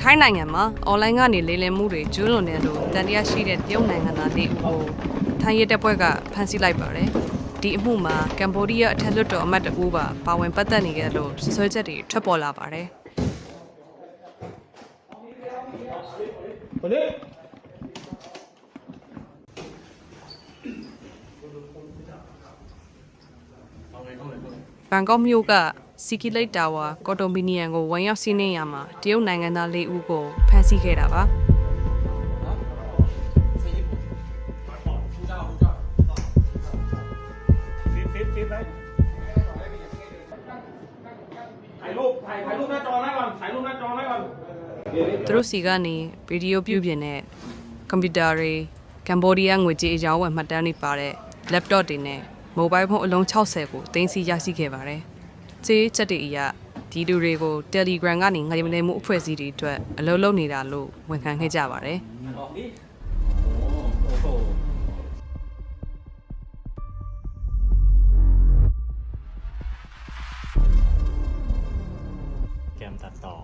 ထိုင်းနိုင်ငံမှာအွန်လိုင်းကနေလေလံမှုတွေကျူးလွန်နေလို့တန်တရားရှိတဲ့တရုတ်နိုင်ငံသားလေးဦးကိုထိုင်းရဲတပ်ဖွဲ့ကဖမ်းဆီးလိုက်ပါတယ်။ဒီအမှုမှာကမ်ဘောဒီးယားအထက်လွှတ်တော်အမတ်တဦးပါပါဝင်ပတ်သက်နေကြလို့ဆွဆွဲချက်တွေထွက်ပေါ်လာပါတယ်။ဟိုလေဘန်ကောက်မြို့က စီကီလိတ်တာဝါကော်တိုမီနီယံကိုဝန်ရောက်စီးနင်းရမှာတရုတ်နိုင်ငံသား၄ဦးကိုဖမ်းဆီးခဲ့တာပါသူတို့စီကနေဗီဒီယိုပြုပြင်တဲ့ကွန်ပျူတာတွေကမ်ဘောဒီးယားငွေကြေးအကြောင်းဝယ်မှတ်တမ်းတွေပါတဲ့ laptop တွေနဲ့မိုဘိုင်းဖုန်းအလုံး60ကိုတင်စီရရှိခဲ့ပါတယ်။ ကြေးချက်တွေအရဒီလူတွေကို Telegram ကနေငရေမလဲမှုအဖွဲ့အစည်းတွေအတွက်အလုပ်လုပ်နေတာလို့ဝန်ခံခဲ့ကြပါတယ်ကမ်တတ်တော့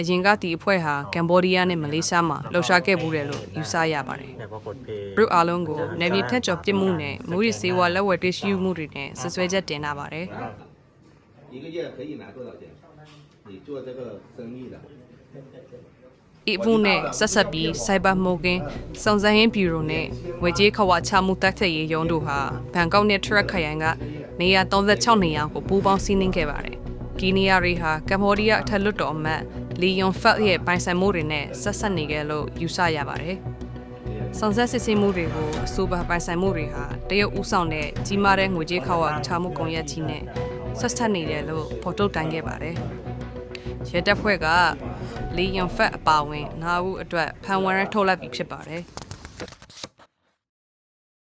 အရင်ကဒီအဖွဲ့ဟာကမ်ဘောဒီးယားနဲ့မလေးရှားမှာလှုပ်ရှားခဲ့ဘူးတယ်လို့ယူဆရပါတယ်။ဘရုအားလုံးကိုနယ်မြေထက်ကျော်ပြစ်မှုနဲ့မူရီစေဝါလက်ဝယ်တွေ့ရှိမှုတွေနဲ့ဆွဆွဲချက်တင်လာပါတယ်။ 一个月可以拿多少钱？你做这个生意的， ။ဤမှုနဲ့ဆက်ဆက်ပြီး Cyber Mogen စုံစမ်းရေးဘျူရိုနဲ့ဝေကြီးခဝချမှုတိုက်ထက်ရေးရုံးတို့ဟာဘန်ကောက်နဲ့ထရက်ခရိုင်ကနေရာ36နေရာကိုပူးပေါင်းစီးနင်းခဲ့ပါတယ်။ဒီနေရာတွေဟာကမ္ဘောဒီးယားအထက်လွှတ်တော်အမတ်လီယွန်ဖတ်ရဲ့ပိုင်ဆိုင်မှုတွေနဲ့ဆက်ဆက်နေကြလို့ယူဆရပါတယ်။ဆောင်ဆက်စစ်ဆေးမှုတွေကိုအဆိုပါပိုင်ဆိုင်မှုတွေဟာတရုတ်ဦးဆောင်တဲ့ကြီးမားတဲ့ငွေကြေးခဝချမှုကွန်ရက်ကြီးနဲ့ ဆက်ဆက်နေတယ်လို့ဖော်ထုတ်တိုင်ခဲ့ပါတယ်။ရဲတပ်ဖွဲ့ကလီယွန်ဖက်အပါအဝင်နားဦးအတွက်ဖန်ဝရမ်းထုတ်လိုက်ပြီးဖြစ်ပါတယ်